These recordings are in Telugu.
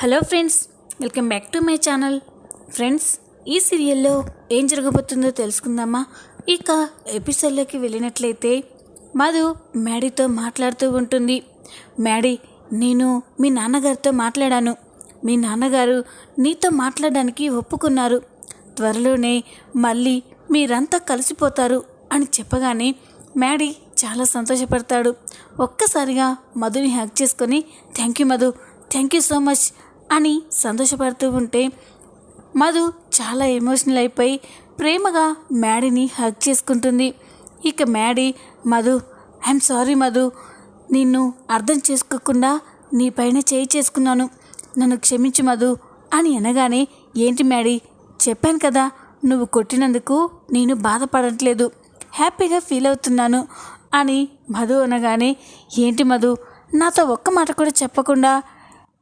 Hello friends welcome back to my channel. Friends ఈ సీరియల్లో ఏం జరగబోతుందో తెలుసుకుందామా? ఇక ఎపిసోడ్లోకి వెళ్ళినట్లయితే మధు మ్యాడీతో మాట్లాడుతూ ఉంటుంది. మ్యాడీ నేను మీ నాన్నగారితో మాట్లాడాను. మీ నాన్నగారు నీతో మాట్లాడడానికి ఒప్పుకున్నారు. త్వరలోనే మళ్ళీ మీరంతా కలిసిపోతారు అని చెప్పగానే మ్యాడీ చాలా సంతోషపడతాడు. ఒక్కసారిగా మధుని హ్యాక్ చేసుకొని thank you Madhu. Thank you so much అని సంతోషపడుతూ ఉంటే మధు చాలా ఎమోషనల్ అయిపోయి ప్రేమగా మ్యాడీని హక్ చేసుకుంటుంది. ఇక Maddy Madhu I'm sorry Madhu నిన్ను అర్థం చేసుకోకుండా నీ పైన చేయి చేసుకున్నాను. నన్ను క్షమించు మధు అని అనగానే ఏంటి మ్యాడీ చెప్పాను కదా నువ్వు కొట్టినందుకు నేను బాధపడట్లేదు. హ్యాపీగా ఫీల్ అవుతున్నాను అని మధు అనగానే ఏంటి మధు నాతో ఒక్క మాట కూడా చెప్పకుండా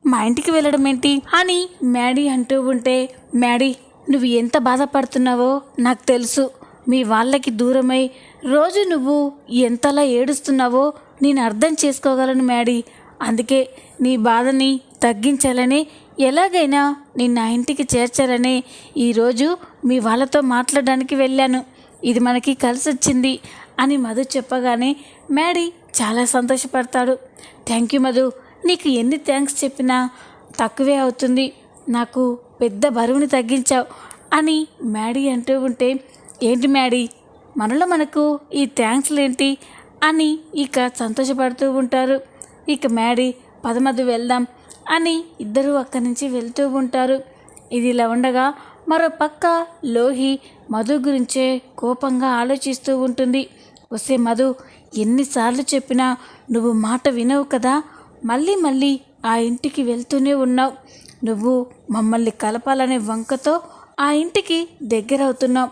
మా ఇంటికి వెళ్ళడం ఏంటి? అని మ్యాడీ అంటూ ఉంటే మ్యాడీ నువ్వు ఎంత బాధపడుతున్నావో నాకు తెలుసు. మీ వాళ్ళకి దూరమై రోజు నువ్వు ఎంతలా ఏడుస్తున్నావో నేను అర్థం చేసుకోగలను మ్యాడీ. అందుకే నీ బాధని తగ్గించాలని ఎలాగైనా నిన్న నా ఇంటికి చేర్చాలని ఈరోజు మీ వాళ్ళతో మాట్లాడడానికి వెళ్ళాను. ఇది మనకి కలిసి వచ్చింది అని మధు చెప్పగానే మ్యాడీ చాలా సంతోషపడతాడు. Thank you Madhu. నీకు ఎన్ని థ్యాంక్స్ చెప్పినా తక్కువే అవుతుంది. నాకు పెద్ద బరువుని తగ్గించావు అని మ్యాడీ అంటూ ఉంటే ఏంటి మ్యాడీ మనలో మనకు ఈ థ్యాంక్స్లు ఏంటి అని ఇక సంతోషపడుతూ ఉంటారు. ఇక మ్యాడీ పదమది వెళ్దాం అని ఇద్దరూ అక్కడి నుంచి వెళ్తూ ఉంటారు. ఇది ఇలా ఉండగా మరో పక్క లోహి మధు గురించే కోపంగా ఆలోచిస్తూ ఉంటుంది. వస్తే మధు ఎన్నిసార్లు చెప్పినా నువ్వు మాట వినవు కదా మళ్ళీ మళ్ళీ ఆ ఇంటికి వెళ్తూనే ఉన్నావు. నువ్వు మమ్మల్ని కలపాలనే వంకతో ఆ ఇంటికి దగ్గరవుతున్నావు.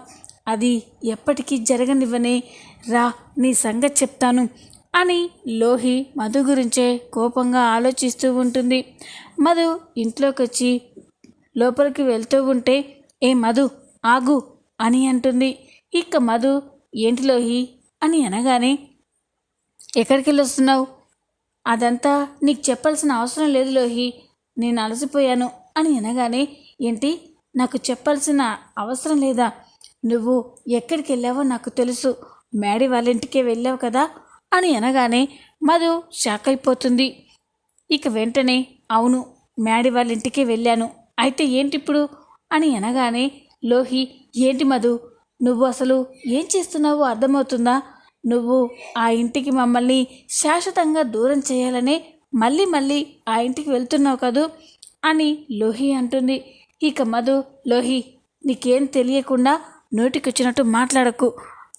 అది ఎప్పటికీ జరగనివ్వనే. రా నీ సంగతి చెప్తాను అని లోహి మధు గురించే కోపంగా ఆలోచిస్తూ ఉంటుంది. మధు ఇంట్లోకి వచ్చి లోపలికి వెళ్తూ ఉంటే ఏ మధు ఆగు అని అంటుంది. ఇక మధు ఏంటి లోహి? అని అనగానే ఎక్కడికి వెళ్ళొస్తున్నావు అదంతా నీకు చెప్పాల్సిన అవసరం లేదు లోహి. నేను అలసిపోయాను అని అనగానే ఏంటి? నాకు చెప్పాల్సిన అవసరం లేదా? నువ్వు ఎక్కడికి వెళ్ళావో నాకు తెలుసు. మేడి వాళ్ళ ఇంటికే వెళ్ళావు కదా? అని అనగానే మధు షాక్ అయిపోతుంది ఇక వెంటనే అవును మేడి వాళ్ళ ఇంటికే వెళ్ళాను. అయితే ఏంటి ఇప్పుడు అని అనగానే లోహి ఏంటి మధు? నువ్వు అసలు ఏం చేస్తున్నావో అర్థమవుతుందా? నువ్వు ఆ ఇంటికి మమ్మల్ని శాశ్వతంగా దూరం చేయాలనే మళ్ళీ మళ్ళీ ఆ ఇంటికి వెళ్తున్నావు కదూ? అని లోహి అంటుంది. ఇక మధు లోహి నీకేం తెలియకుండా నోటికొచ్చినట్టు మాట్లాడకు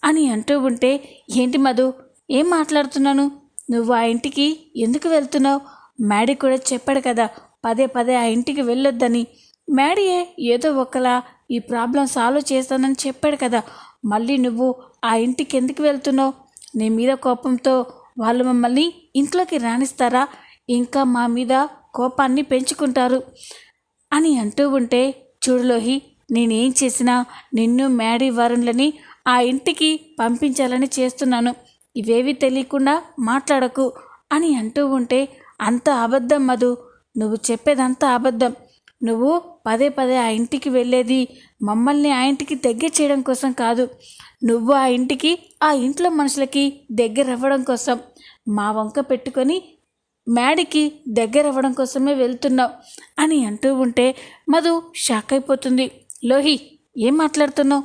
అని అంటూ ఉంటే ఏంటి మధు ఏం మాట్లాడుతున్నాను? నువ్వు ఆ ఇంటికి ఎందుకు వెళ్తున్నావు? మ్యాడీ కూడా చెప్పాడు కదా పదే పదే ఆ ఇంటికి వెళ్ళొద్దని. మ్యాడీయే ఏదో ఒకలా ఈ ప్రాబ్లం సాల్వ్ చేస్తానని చెప్పాడు కదా మళ్ళీ నువ్వు ఆ ఇంటికి ఎందుకు వెళ్తున్నావు? నీ మీద కోపంతో వాళ్ళు మమ్మల్ని ఇంట్లోకి రాణిస్తారా ఇంకా మా మీద కోపాన్ని పెంచుకుంటారు అని అంటూ ఉంటే చూడులోహి నేనేం చేసినా నిన్ను మ్యాడీ వరుణ్లని ఆ ఇంటికి పంపించాలని చేస్తున్నాను. ఇవేవి తెలియకుండా మాట్లాడకు అని అంటూ ఉంటే అంత అబద్ధం మధు. నువ్వు చెప్పేదంతా అబద్ధం. నువ్వు పదే పదే ఆ ఇంటికి వెళ్ళేది మమ్మల్ని ఆ ఇంటికి దగ్గర చేయడం కోసం కాదు. నువ్వు ఆ ఇంటికి ఆ ఇంట్లో మనుషులకి దగ్గర అవ్వడం కోసం. మా వంక పెట్టుకొని మేడికి దగ్గర అవ్వడం కోసమే వెళ్తున్నావు అని అంటూ ఉంటే మధు షాక్ అయిపోతుంది. లోహి ఏం మాట్లాడుతున్నావు?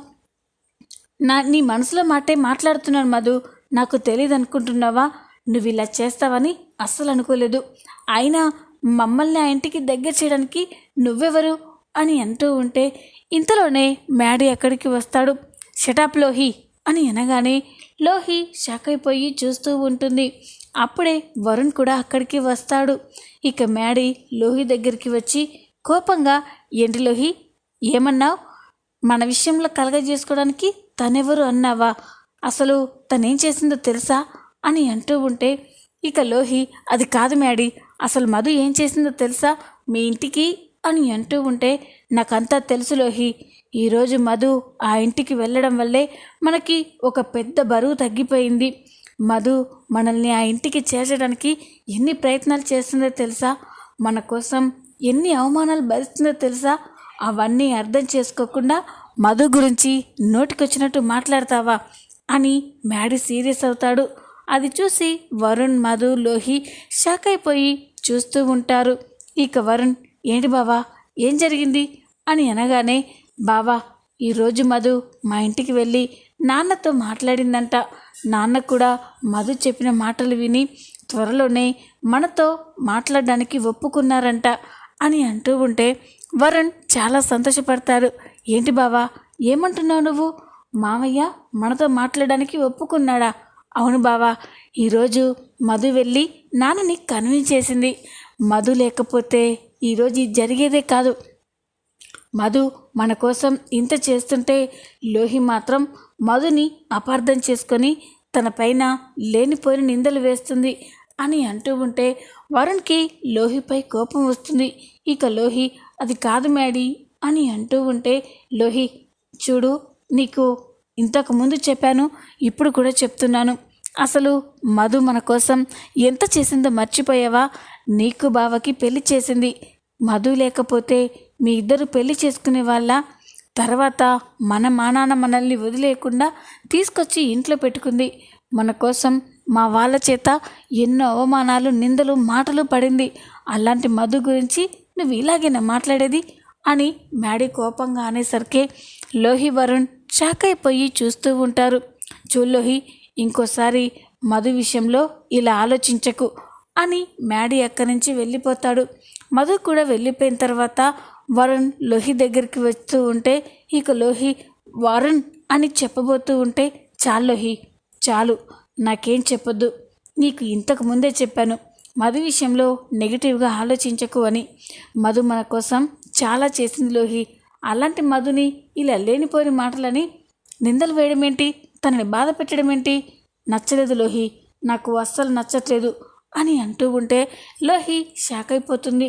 నా నీ మనసులో మాటే మాట్లాడుతున్నాను మధు. నాకు తెలియదు అనుకుంటున్నావా నువ్వు ఇలా చేస్తావని అస్సలు అనుకోలేదు అయినా మమ్మల్ని ఆ ఇంటికి దగ్గర చేయడానికి నువ్వెవరు అని అంటూ ఉంటే ఇంతలోనే మ్యాడీ అక్కడికి వస్తాడు. షటాప్ లోహి అని అనగానే లోహి షాక్ అయిపోయి చూస్తూ ఉంటుంది. అప్పుడే వరుణ్ కూడా అక్కడికి వస్తాడు. ఇక మ్యాడీ లోహి దగ్గరికి వచ్చి కోపంగా ఏంటి లోహి ఏమన్నావు? మన విషయంలో కలగజేసుకోవడానికి తనెవరు అన్నావా? అసలు తనేం చేసిందో తెలుసా? అని అంటూ ఉంటే ఇక లోహి అది కాదు మ్యాడీ అసలు మధు ఏం చేసిందో తెలుసా? మీ ఇంటికి అని అంటూ ఉంటే నాకంతా తెలుసు లోహి. ఈరోజు మధు ఆ ఇంటికి వెళ్ళడం వల్లే మనకి ఒక పెద్ద బరువు తగ్గిపోయింది. మధు మనల్ని ఆ ఇంటికి చేర్చడానికి ఎన్ని ప్రయత్నాలు చేస్తుందో తెలుసా? మన కోసం ఎన్ని అవమానాలు భరిస్తుందో తెలుసా? అవన్నీ అర్థం చేసుకోకుండా మధు గురించి నోటికొచ్చినట్టు మాట్లాడతావా? అని మ్యాడీ సీరియస్ అవుతాడు. అది చూసి వరుణ్ మధు లోహి షాక్ అయిపోయి చూస్తూ ఉంటారు. ఇక వరుణ్ ఏంటి బావా? ఏం జరిగింది? అని అనగానే బావా ఈరోజు మధు మా ఇంటికి వెళ్ళి నాన్నతో మాట్లాడిందంట. నాన్న కూడా మధు చెప్పిన మాటలు విని త్వరలోనే మనతో మాట్లాడడానికి ఒప్పుకున్నారంట అని అంటూ ఉంటే వరుణ్ చాలా సంతోషపడతారు. ఏంటి బావా? ఏమంటున్నావు నువ్వు? మావయ్య మనతో మాట్లాడడానికి ఒప్పుకున్నాడా? అవును బావా ఈరోజు మధు వెళ్ళి నాన్నని కన్విన్స్ చేసింది. మధు లేకపోతే ఈరోజు ఇది జరిగేదే కాదు. మధు మన కోసం ఇంత చేస్తుంటే లోహి మాత్రం మధుని అపార్థం చేసుకొని తన పైన లేనిపోయిన నిందలు వేస్తుంది అని అంటూ ఉంటే వరుణ్కి లోహిపై కోపం వస్తుంది. ఇక లోహి అది కాదు మేడీ అని అంటూ ఉంటే లోహి చూడు నీకు ఇంతకు ముందు చెప్పాను ఇప్పుడు కూడా చెప్తున్నాను. అసలు మధు మన కోసం ఎంత చేసిందో మర్చిపోయావా? నీకు బావకి పెళ్ళి చేసింది. మధు లేకపోతే మీ ఇద్దరు పెళ్ళి చేసుకునే వాళ్ళ తర్వాత మన మానాన్న మనల్ని వదిలేయకుండా తీసుకొచ్చి ఇంట్లో పెట్టుకుంది. మన కోసం మా వాళ్ళ చేత ఎన్నో అవమానాలు నిందలు మాటలు పడింది. అలాంటి మధు గురించి నువ్వు ఇలాగేనా మాట్లాడేది? అని మ్యాడీ కోపంగా అనేసరికి లోహి వరుణ్ షాక్ అయిపోయి చూస్తూ ఉంటారు. చూలోహి ఇంకోసారి మధు విషయంలో ఇలా ఆలోచించకు అని మ్యాడీ అక్కడి నుంచి వెళ్ళిపోతాడు. మధు కూడా వెళ్ళిపోయిన తర్వాత వరుణ్ లోహి దగ్గరికి వస్తూ ఉంటే ఇక లోహి వరుణ్ అని చెప్పబోతూ ఉంటే చాలు లోహి చాలు నాకేం చెప్పొద్దు నీకు ఇంతకు ముందే చెప్పాను మధు విషయంలో నెగిటివ్గా ఆలోచించకు అని. మధు మన కోసం చాలా చేసింది లోహి. అలాంటి మధుని ఇలా లేనిపోని మాటలని నిందలు వేయడం ఏంటి తనని బాధ పెట్టడం ఏంటి? నచ్చలేదు లోహి. నాకు అస్సలు నచ్చట్లేదు అని అంటూ ఉంటే లోహి షాక్ అయిపోతుంది.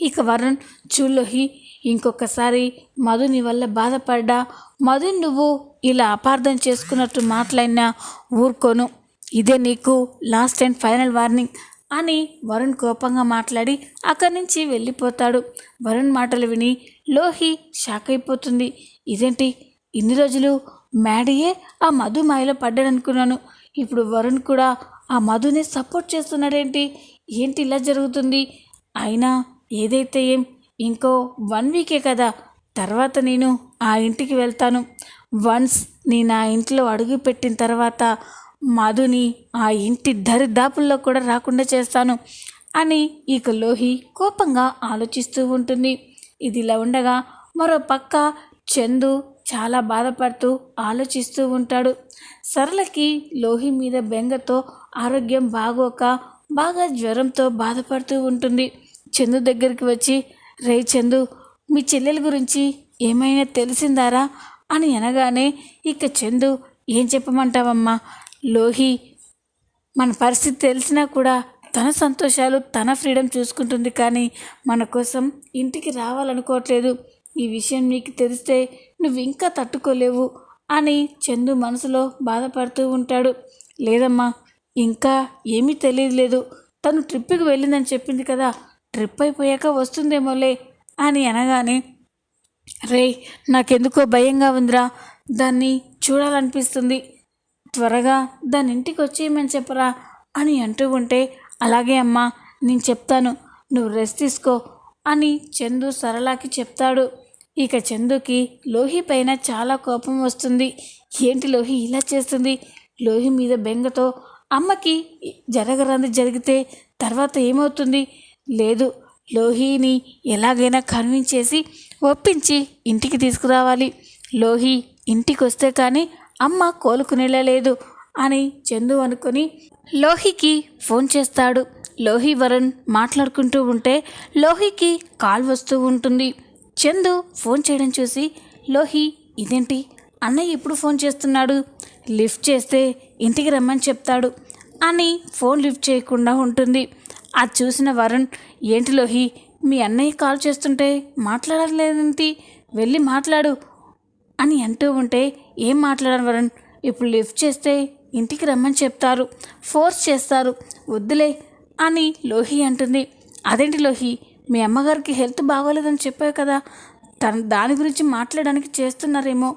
ఇక వరుణ్ చూలోహి ఇంకొకసారి మధు నీ వల్ల బాధపడ్డా? మధు నువ్వు ఇలా అపార్థం చేసుకున్నట్టు మాట్లాడినా ఊరుకోను. ఇదే నీకు లాస్ట్ అండ్ ఫైనల్ వార్నింగ్ అని వరుణ్ కోపంగా మాట్లాడి అక్కడి నుంచి వెళ్ళిపోతాడు. వరుణ్ మాటలు విని లోహి షాక్ అయిపోతుంది. ఇదేంటి? ఇన్ని రోజులు మ్యాడీయే ఆ మధు మాయలో పడ్డాడనుకున్నాను. ఇప్పుడు వరుణ్ కూడా ఆ మధుని సపోర్ట్ చేస్తున్నాడేంటి? ఏంటి ఇలా జరుగుతుంది? అయినా ఏదైతే ఏం ఇంకో వన్ వీకే కదా. తర్వాత నేను ఆ ఇంటికి వెళ్తాను. వన్స్ నేను ఆ ఇంట్లో అడుగు పెట్టిన తర్వాత మధుని ఆ ఇంటి దరిదాపుల్లో కూడా రాకుండా చేస్తాను అని ఇక లోహి కోపంగా ఆలోచిస్తూ ఉంటుంది. ఇది ఇలా ఉండగా మరో పక్క చందు చాలా బాధపడుతూ ఆలోచిస్తూ ఉంటాడు. సరళకి లోహి మీద బెంగతో ఆరోగ్యం బాగోక బాగా జ్వరంతో బాధపడుతూ ఉంటుంది. చందు దగ్గరికి వచ్చి రే చందు మీ చెల్లెల గురించి ఏమైనా తెలిసిందారా? అని అనగానే ఇక చందు ఏం చెప్పమంటావమ్మా? లోహి మన పరిస్థితి తెలిసినా కూడా తన సంతోషాలు తన ఫ్రీడమ్ చూసుకుంటుంది కానీ మన కోసం ఇంటికి రావాలనుకోవట్లేదు. ఈ విషయం నీకు తెలిస్తే నువ్వు ఇంకా తట్టుకోలేవు అని చందు మనసులో బాధపడుతూ ఉంటాడు. లేదమ్మా ఇంకా ఏమీ తెలియలేదు తను ట్రిప్కి వెళ్ళిందని చెప్పింది కదా ట్రిప్ అయిపోయాక వస్తుందేమోలే అని అనగానే రే నాకెందుకో భయంగా ఉందిరా. దాన్ని చూడాలనిపిస్తుంది. త్వరగా దాని ఇంటికి వచ్చేయమని చెప్పరా అని అంటూ ఉంటే అలాగే అమ్మా నేను చెప్తాను. నువ్వు రెస్ట్ తీసుకో అని చందు సరళకి చెప్తాడు. ఇక చందుకి లోహి పైన చాలా కోపం వస్తుంది. ఏంటి లోహి ఇలా చేస్తుంది? లోహి మీద బెంగతో అమ్మకి జరగరాంది జరిగితే తర్వాత ఏమవుతుంది? లేదు లోహిని ఎలాగైనా కన్విన్స్ చేసి ఒప్పించి ఇంటికి తీసుకురావాలి. లోహి ఇంటికి వస్తే కానీ అమ్మ కోలుకునేలా లేదు అని చందు అనుకొని లోహికి ఫోన్ చేస్తాడు. లోహి వరుణ్ మాట్లాడుకుంటూ ఉంటే లోహికి కాల్ వస్తూ ఉంటుంది. చందు ఫోన్ చేయడం చూసి లోహి ఇదేంటి? అన్నయ్య ఎప్పుడు ఫోన్ చేస్తున్నాడు? లిఫ్ట్ చేస్తే ఇంటికి రమ్మని చెప్తాడు అని ఫోన్ లిఫ్ట్ చేయకుండా ఉంటుంది. అది చూసిన వరుణ్ ఏంటి లోహి మీ అన్నయ్య కాల్ చేస్తుంటే మాట్లాడలేదేంటి? వెళ్ళి మాట్లాడు అని అంటూ ఉంటే ఏం మాట్లాడారు వరుణ్? ఇప్పుడు లిఫ్ట్ చేస్తే ఇంటికి రమ్మని చెప్తారు ఫోర్స్ చేస్తారు వద్దులే అని లోహి అంటుంది. అదేంటి లోహి? మీ అమ్మగారికి హెల్త్ బాగోలేదని చెప్పావు కదా తన దాని గురించి మాట్లాడడానికి చేస్తున్నారేమో.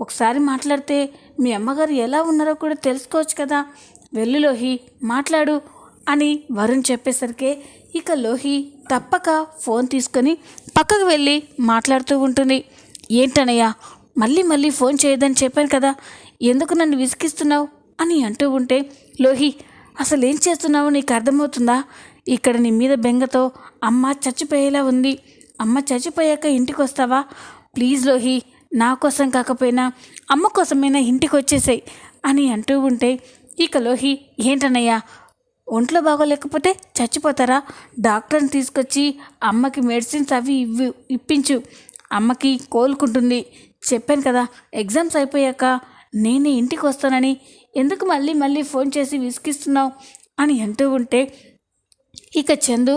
ఒకసారి మాట్లాడితే మీ అమ్మగారు ఎలా ఉన్నారో కూడా తెలుసుకోవచ్చు కదా. వెళ్ళు లోహి మాట్లాడు అని వరుణ్ చెప్పేసరికి ఇక లోహి తప్పక ఫోన్ తీసుకొని పక్కకు వెళ్ళి మాట్లాడుతూ ఉంటుంది. ఏంటనయ్యా మళ్ళీ మళ్ళీ ఫోన్ చేయదని చెప్పాను కదా ఎందుకు నన్ను విసిగిస్తున్నావు అని అంటూ ఉంటే లోహి అసలు ఏం చేస్తున్నావో నీకు అర్థమవుతుందా? ఇక్కడ నీ మీద బెంగతో అమ్మ చచ్చిపోయేలా ఉంది. అమ్మ చచ్చిపోయాక ఇంటికి వస్తావా ప్లీజ్ లోహి నా కోసం కాకపోయినా అమ్మ కోసమైనా ఇంటికి వచ్చేసాయి అని అంటూ ఉంటే ఇక లోహి ఏంటన్నయ్యా? ఒంట్లో బాగోలేకపోతే చచ్చిపోతారా? డాక్టర్ని తీసుకొచ్చి అమ్మకి మెడిసిన్స్ అవి ఇవ్వు ఇప్పించు. అమ్మకి కోలుకుంటుంది. చెప్పాను కదా ఎగ్జామ్స్ అయిపోయాక నేనే ఇంటికి వస్తానని ఎందుకు మళ్ళీ మళ్ళీ ఫోన్ చేసి విసిగిస్తున్నావు? అని అంటూ ఉంటే ఇక చందు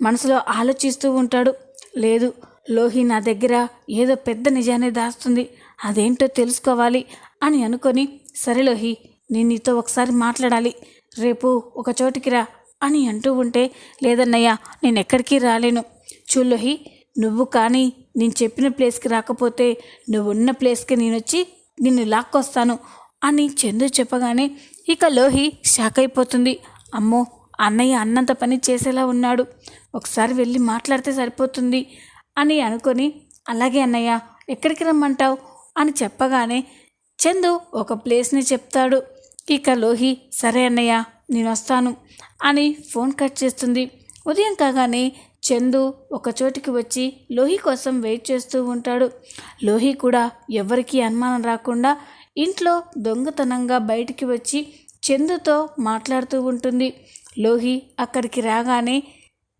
మనసులో ఆలోచిస్తూ ఉంటాడు. లేదు లోహి నా దగ్గర ఏదో పెద్ద నిజాన్ని దాస్తుంది. అదేంటో తెలుసుకోవాలి అని అనుకొని సరే లోహి నేను నీతో ఒకసారి మాట్లాడాలి. రేపు ఒక చోటికి రా అని అంటూ ఉంటే లేదన్నయ్య నేను ఎక్కడికి రాలేను. చూలోహి నువ్వు కానీ నేను చెప్పిన ప్లేస్కి రాకపోతే నువ్వు ఉన్న ప్లేస్కి నేను వచ్చి నిన్ను లాక్కొస్తాను అని చందు చెప్పగానే ఇక లోహి షాక్ అయిపోతుంది. అమ్మో అన్నయ్య అన్నంత పని చేసేలా ఉన్నాడు. ఒకసారి వెళ్ళి మాట్లాడితే సరిపోతుంది అని అనుకొని అలాగే అన్నయ్య ఎక్కడికి రమ్మంటావు? అని చెప్పగానే చందు ఒక ప్లేస్ని చెప్తాడు. ఇక లోహి సరే అన్నయ్య నేను వస్తాను అని ఫోన్ కట్ చేస్తుంది. ఉదయం కాగానే చందు ఒక చోటికి వచ్చి లోహి కోసం వెయిట్ చేస్తూ ఉంటాడు. లోహి కూడా ఎవరికీ అనుమానం రాకుండా ఇంట్లో దొంగతనంగా బయటికి వచ్చి చందుతో మాట్లాడుతూ ఉంటుంది. లోహి అక్కడికి రాగానే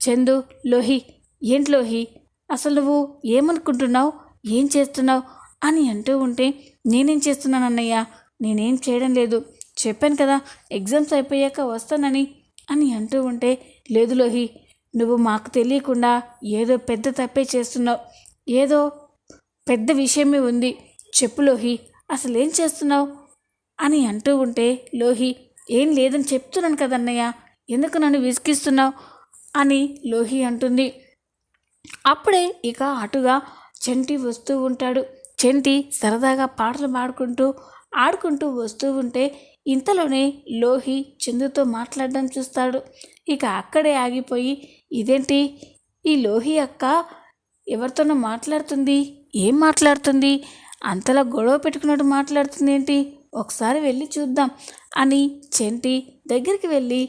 చందు లోహి ఏంటి లోహి? అసలు నువ్వు ఏమనుకుంటున్నావు? ఏం చేస్తున్నావు? అని అంటూ ఉంటే నేనేం చేస్తున్నాను అన్నయ్య? నేనేం చేయడం లేదు. చెప్పాను కదా ఎగ్జామ్స్ అయిపోయాక వస్తానని అని అంటూ ఉంటే లేదు లోహి నువ్వు మాకు తెలియకుండా ఏదో పెద్ద తప్పే చేస్తున్నావు. ఏదో పెద్ద విషయమే ఉంది. చెప్పు లోహి అసలు ఏం చేస్తున్నావు? అని అంటూ ఉంటే లోహి ఏం లేదని చెప్తున్నాను కదన్నయ్య ఎందుకు నన్ను విసిగిస్తున్నావు? అని లోహి అంటుంది. అప్పుడే ఇక అటుగా చెంటి వస్తూ ఉంటాడు. చెంటి సరదాగా పాటలు పాడుకుంటూ ఆడుకుంటూ వస్తూ ఉంటే ఇంతలోనే లోహి చందుతో మాట్లాడడం చూస్తాడు. ఇక అక్కడే ఆగిపోయి ఇదేంటి? ఈ లోహి అక్క ఎవరితోనో మాట్లాడుతుంది? ఏం మాట్లాడుతుంది? అంతలా గొడవ పెట్టుకున్నట్టు మాట్లాడుతుంది ఏంటి ఒకసారి వెళ్ళి చూద్దాం అని చెంటి దగ్గరికి వెళ్ళి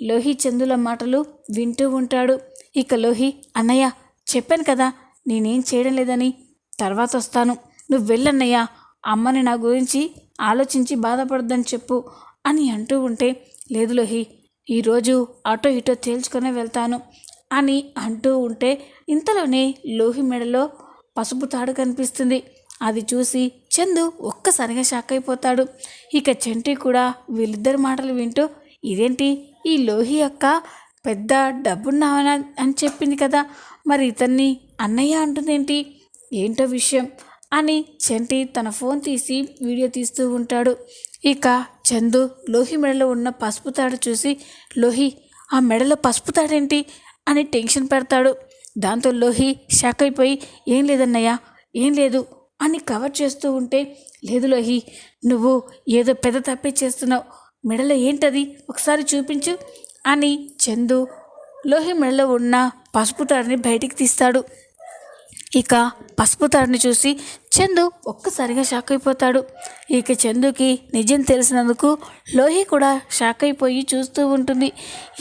లోహి చందుల మాటలు వింటూ ఉంటాడు. ఇక లోహి అన్నయ్య చెప్పాను కదా నేనేం చేయడం లేదని. తర్వాత వస్తాను. నువ్వు వెళ్ళన్నయ్య అమ్మని నా గురించి ఆలోచించి బాధపడద్దని చెప్పు అని అంటూ ఉంటే లేదు లోహి ఈరోజు అటో ఇటో తేల్చుకొని వెళ్తాను అని అంటూ ఉంటే ఇంతలోనే లోహి మెడలో పసుపు తాడు కనిపిస్తుంది. అది చూసి చందు ఒక్కసారిగా షాక్ అయిపోతాడు. ఇక చెంటి కూడా వీళ్ళిద్దరి మాటలు వింటూ ఇదేంటి? ఈ లోహి అక్క పెద్ద డబ్బున్నావన అని చెప్పింది కదా. మరి ఇతన్ని అన్నయ్య అంటుందేంటి? ఏంటో విషయం అని చంటి తన ఫోన్ తీసి వీడియో తీస్తూ ఉంటాడు. ఇక చందు లోహి మెడలో ఉన్న పసుపు తాడు చూసి లోహి ఆ మెడలో పసుపు తాడేంటి? అని టెన్షన్ పెడతాడు. దాంతో లోహి షాక్ అయిపోయి ఏం లేదన్నయ్య ఏం లేదు అని కవర్ చేస్తూ ఉంటే లేదు లోహి నువ్వు ఏదో పెద్ద తప్పే చేస్తున్నావు. మెడలో ఏంటది? ఒకసారి చూపించు. అని చందు లోహి మెడలో ఉన్న పసుపు తాడిని బయటికి తీస్తాడు. ఇక పసుపు తాడిని చూసి చందు ఒక్కసారిగా షాక్ అయిపోతాడు. ఇక చందుకి నిజం తెలిసినందుకు లోహి కూడా షాక్ అయిపోయి చూస్తూ ఉంటుంది.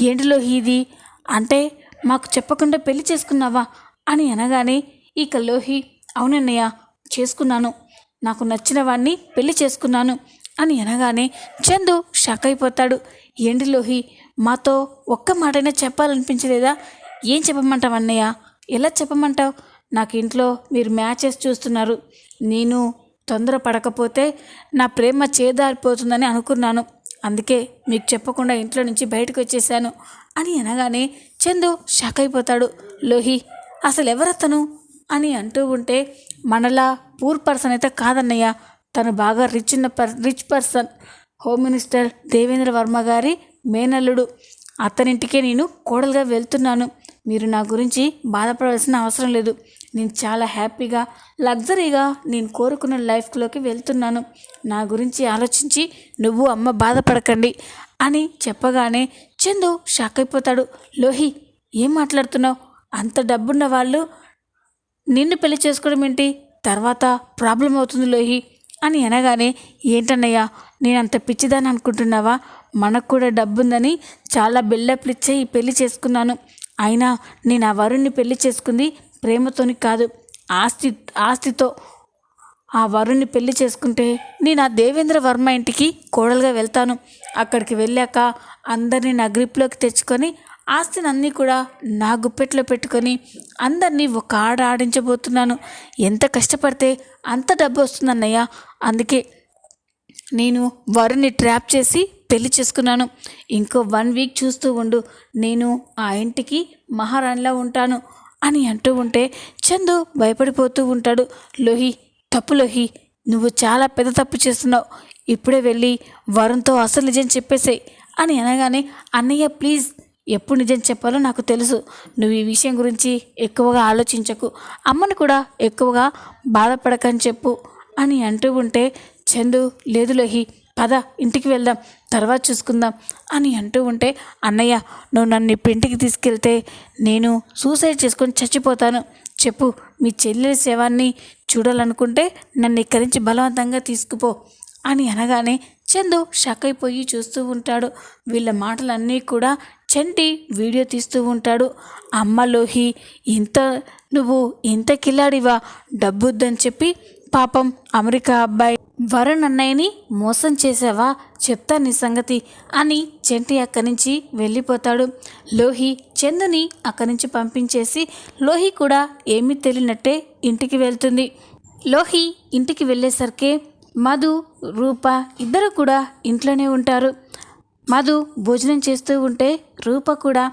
ఏంటి లోహి ఇది? అంటే మాకు చెప్పకుండా పెళ్ళి చేసుకున్నావా? అని అనగానే ఇక లోహి అవునన్నయ్య చేసుకున్నాను. నాకు నచ్చిన వాడిని పెళ్ళి చేసుకున్నాను. అని అనగానే చందు షాక్ అయిపోతాడు. ఏంటి లోహి మాతో ఒక్క మాటైనా చెప్పాలనిపించలేదా? ఏం చెప్పమంటావు అన్నయ్య? ఎలా చెప్పమంటావు? నాకు ఇంట్లో మీరు మ్యాచెస్ చూస్తున్నారు. నేను తొందర పడకపోతే నా ప్రేమ చేదారిపోతుందని అనుకున్నాను. అందుకే మీకు చెప్పకుండా ఇంట్లో నుంచి బయటకు వచ్చేసాను అని అనగానే చందు షాక్ అయిపోతాడు. లోహి అసలు ఎవరతను? అని అంటూ ఉంటే మనలా పూర్ పర్సన్ అయితే కాదన్నయ్య. తను బాగా రిచ్ ఉన్న per rich person home minister Devendra Varma గారి మేనల్లుడు. అతనింటికే నేను కోడలుగా వెళ్తున్నాను. మీరు నా గురించి బాధపడవలసిన అవసరం లేదు. నేను చాలా హ్యాపీగా లగ్జరీగా నేను కోరుకున్న లైఫ్లోకి వెళ్తున్నాను. నా గురించి ఆలోచించి నువ్వు అమ్మ బాధపడకండి అని చెప్పగానే చందు షాక్ అయిపోతాడు. లోహి ఏం మాట్లాడుతున్నావు? అంత డబ్బున్న వాళ్ళు నిన్ను పెళ్ళి చేసుకోవడం ఏంటి? తర్వాత ప్రాబ్లం అవుతుంది లోహి. అని అనగానే ఏంటన్నయ్యా నేను అంత పిచ్చిదాన్ని అనుకుంటున్నావా? మనకు కూడా డబ్బుందని చాలా బిల్డప్లు ఇచ్చే ఈ పెళ్ళి చేసుకున్నాను. అయినా నేను ఆ వరుణ్ణి పెళ్ళి చేసుకుంది ప్రేమతోని కాదు ఆస్తి ఆస్తితో. ఆ వరుణ్ణి పెళ్ళి చేసుకుంటే నేను ఆ దేవేంద్ర వర్మ ఇంటికి కోడలుగా వెళ్తాను. అక్కడికి వెళ్ళాక అందరినీ నా గ్రిప్లోకి తెచ్చుకొని ఆస్తినన్నీ కూడా నా గుప్పెట్లో పెట్టుకొని అందరినీ ఒక ఆడ ఆడించబోతున్నాను. ఎంత కష్టపడితే అంత డబ్బు వస్తుందన్నయ్య. అందుకే నేను వరుణ్ణి ట్రాప్ చేసి పెళ్ళి చేసుకున్నాను. ఇంకో వన్ వీక్ చూస్తూ ఉండు. నేను ఆ ఇంటికి మహారాణిలా ఉంటాను అని అంటూ ఉంటే చందు భయపడిపోతూ ఉంటాడు. లోహి తప్పు లోహి నువ్వు చాలా పెద్ద తప్పు చేస్తున్నావు. ఇప్పుడే వెళ్ళి వరుణ్తో అసలు నిజం చెప్పేసేయ్ అని అనగానే అన్నయ్య ప్లీజ్ ఎప్పుడు నిజం చెప్పాలో నాకు తెలుసు. నువ్వు ఈ విషయం గురించి ఎక్కువగా ఆలోచించకు. అమ్మను కూడా ఎక్కువగా బాధపడకని చెప్పు అని అంటూ ఉంటే చందు లేదు లోహి పద ఇంటికి వెళ్దాం తర్వాత చూసుకుందాం అని అంటూ ఉంటే అన్నయ్య నువ్వు నన్ను ఇప్పుడు ఇంటికి తీసుకెళ్తే నేను సూసైడ్ చేసుకొని చచ్చిపోతాను. చెప్పు మీ చెల్లెల శవాన్ని చూడాలనుకుంటే నన్ను ఇక్కడి నుంచి బలవంతంగా తీసుకుపో అని అనగానే చందు షక్ అయిపోయి చూస్తూ ఉంటాడు. వీళ్ళ మాటలన్నీ కూడా చంటి వీడియో తీస్తూ ఉంటాడు. అమ్మ లోహి ఇంత నువ్వు ఇంత కిల్లాడివా? డబ్బుద్దని చెప్పి పాపం అమెరికా అబ్బాయి వరుణ్ అన్నయ్యని మోసం చేసావా చెప్తా నీ సంగతి అని చెంటి అక్కడి నుంచి వెళ్ళిపోతాడు. లోహి చందుని అక్కడి నుంచి పంపించేసి లోహి కూడా ఏమీ తెలియనట్టే ఇంటికి వెళ్తుంది. లోహి ఇంటికి వెళ్ళేసరికి మధు రూప ఇద్దరు కూడా ఇంట్లోనే ఉంటారు. మధు భోజనం చేస్తూ ఉంటే రూప కూడా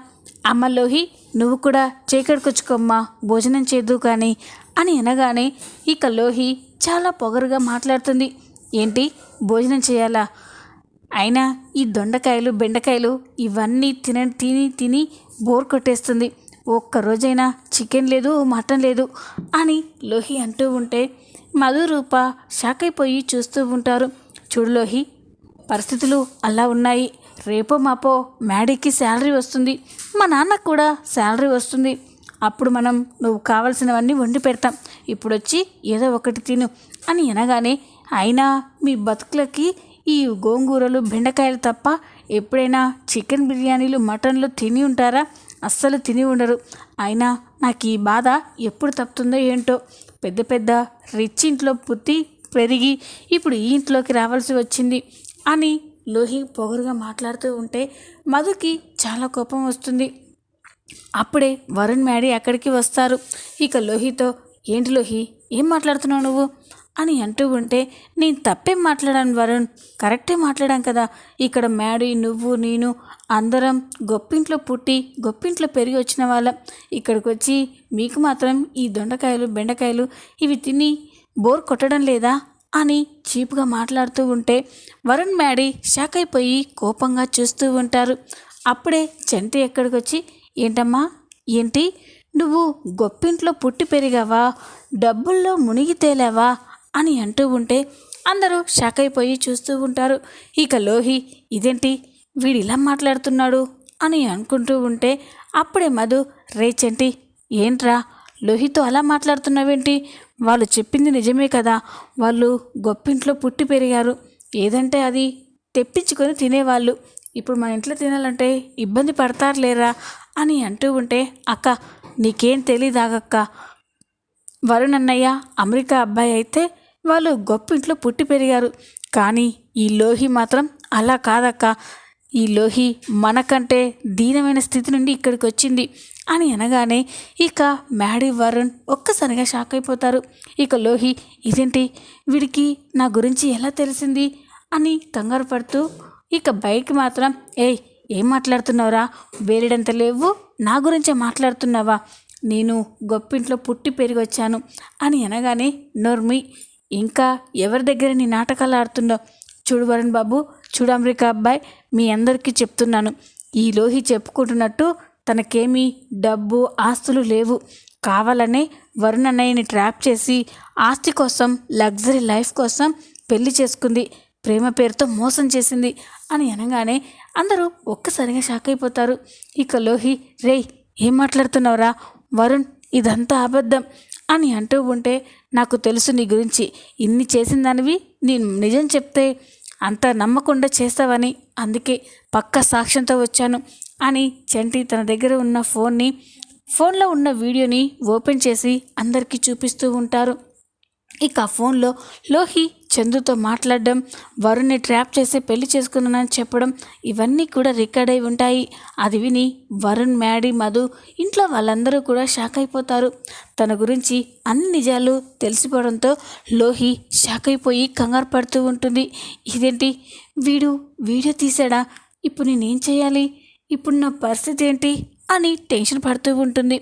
అమ్మ లోహి నువ్వు కూడా చీకటికొచ్చుకోమ్మా భోజనం చేద్దు కానీ అని అనగానే ఇక లోహి చాలా పొగరుగా మాట్లాడుతుంది. ఏంటి? భోజనం చేయాలా? అయినా ఈ దొండకాయలు బెండకాయలు ఇవన్నీ తిన తిని తిని బోర్ కొట్టేస్తుంది. ఒక్క రోజైనా చికెన్ లేదు మటన్ లేదు అని లోహి అంటూ ఉంటే మధు రూప షాక్ అయిపోయి చూస్తూ ఉంటారు. చూడు లోహి పరిస్థితులు అలా ఉన్నాయి. రేపో మాపో మ్యాడీకి శాలరీ వస్తుంది. మా నాన్నకు కూడా శాలరీ వస్తుంది. అప్పుడు మనం నువ్వు కావలసినవన్నీ వండి పెడతాం. ఇప్పుడు వచ్చి ఏదో ఒకటి తిను అని అనగానే అయినా మీ బతుకులకి ఈ గోంగూరలు బెండకాయలు తప్ప ఎప్పుడైనా చికెన్ బిర్యానీలు మటన్లు తిని ఉంటారా? అస్సలు తిని ఉండరు. అయినా నాకు ఈ బాధ ఎప్పుడు తప్పుతుందో ఏంటో పెద్ద పెద్ద రిచ్ ఇంట్లో పుట్టి పెరిగి ఇప్పుడు ఈ ఇంట్లోకి రావాల్సి వచ్చింది అని లోహి పొగరుగా మాట్లాడుతూ ఉంటే మధుకి చాలా కోపం వస్తుంది. అప్పుడే వరుణ్ మ్యాడీ అక్కడికి వస్తారు. ఇక లోహితో ఏంటి లోహి? ఏం మాట్లాడుతున్నావు నువ్వు? అని అంటూ ఉంటే నేను తప్పేం మాట్లాడాను వరుణ్? కరెక్టే మాట్లాడాం కదా. ఇక్కడ మ్యాడీ నువ్వు నేను అందరం గొప్పింట్లో పుట్టి గొప్పింట్లో పెరిగి వచ్చిన వాళ్ళం. ఇక్కడికి వచ్చి మీకు మాత్రం ఈ దొండకాయలు బెండకాయలు ఇవి తిని బోర్ కొట్టడం లేదా? అని చీపుగా మాట్లాడుతూ ఉంటే వరుణ్ మ్యాడీ షాక్ అయిపోయి కోపంగా చూస్తూ ఉంటారు. అప్పుడే చంటి ఎక్కడికి వచ్చి ఏంటమ్మా? ఏంటి? నువ్వు గొప్పింట్లో పుట్టి పెరిగావా? డబ్బుల్లో మునిగి తేలావా? అని అంటూ ఉంటే అందరూ షాక్ అయిపోయి చూస్తూ ఉంటారు. ఇక లోహి ఇదేంటి? వీడు ఇలా మాట్లాడుతున్నాడు? అని అనుకుంటూ ఉంటే అప్పుడే మధు రే చంటి ఏంట్రా? లోహితో అలా మాట్లాడుతున్నావేంటి? వాళ్ళు చెప్పింది నిజమే కదా. వాళ్ళు గొప్పింట్లో పుట్టి పెరిగారు. ఏదంటే అది తెప్పించుకొని తినేవాళ్ళు. ఇప్పుడు మన ఇంట్లో తినాలంటే ఇబ్బంది పడతారు లేరా అని అంటూ ఉంటే అక్క నీకేం తెలీదాగక్క వరుణ్ అన్నయ్య అమెరికా అబ్బాయి అయితే వాళ్ళు గొప్ప ఇంట్లో పుట్టి పెరిగారు. కానీ ఈ లోహి మాత్రం అలా కాదక్క. ఈ లోహి మనకంటే దీనమైన స్థితి నుండి ఇక్కడికి వచ్చింది అని అనగానే ఇక మ్యాడీ వరుణ్ ఒక్కసారిగా షాక్ అయిపోతారు. ఇక లోహి ఇదేంటి? వీడికి నా గురించి ఎలా తెలిసింది? అని కంగారు పడుతూ ఇక బైక్ మాత్రం ఏయ్ ఏం మాట్లాడుతున్నావురా? వేరేడంత లేవు. నా గురించే మాట్లాడుతున్నావా? నేను గొప్పింట్లో పుట్టి పెరిగి వచ్చాను. అని అనగానే నోర్మి ఇంకా ఎవరి దగ్గర నీ నాటకాలు ఆడుతుండో చూడు వరుణ్ బాబు చూడు అమెరికా అబ్బాయి మీ అందరికీ చెప్తున్నాను. ఈ లోహి చెప్పుకుంటున్నట్టు తనకేమీ డబ్బు ఆస్తులు లేవు. కావాలనే వరుణ్ అన్నయ్యని ట్రాప్ చేసి ఆస్తి కోసం లగ్జరీ లైఫ్ కోసం పెళ్ళి చేసుకుంది. ప్రేమ పేరుతో మోసం చేసింది అని అనగానే అందరూ ఒక్కసారిగా షాక్ అయిపోతారు. ఇక లోహి రేయ్ ఏం మాట్లాడుతున్నావురా? వరుణ్ ఇదంతా అబద్ధం అని అంటూ ఉంటే నాకు తెలుసు నీ గురించి. ఇన్ని చేసిందనివి నేను నిజం చెప్తే అంత నమ్మకుండా చేస్తావని అందుకే పక్క సాక్ష్యంతో వచ్చాను అని చంటి తన దగ్గర ఉన్న ఫోన్ని ఫోన్లో ఉన్న వీడియోని ఓపెన్ చేసి అందరికీ చూపిస్తూ ఉంటారు. ఇక ఆ ఫోన్లో లోహి చందుతో మాట్లాడడం వరుణ్ని ట్రాప్ చేసి పెళ్ళి చేసుకున్నానని చెప్పడం ఇవన్నీ కూడా రికార్డ్ అయి ఉంటాయి. అది విని వరుణ్ మ్యాడీ మధు ఇంట్లో వాళ్ళందరూ కూడా షాక్ అయిపోతారు. తన గురించి అన్ని నిజాలు తెలిసిపోవడంతో లోహి షాక్ అయిపోయి కంగారు పడుతూ ఉంటుంది. ఇదేంటి? వీడు వీడియో తీసాడా ఇప్పుడు నేనేం చేయాలి? ఇప్పుడు నా పరిస్థితి ఏంటి? అని టెన్షన్ పడుతూ ఉంటుంది.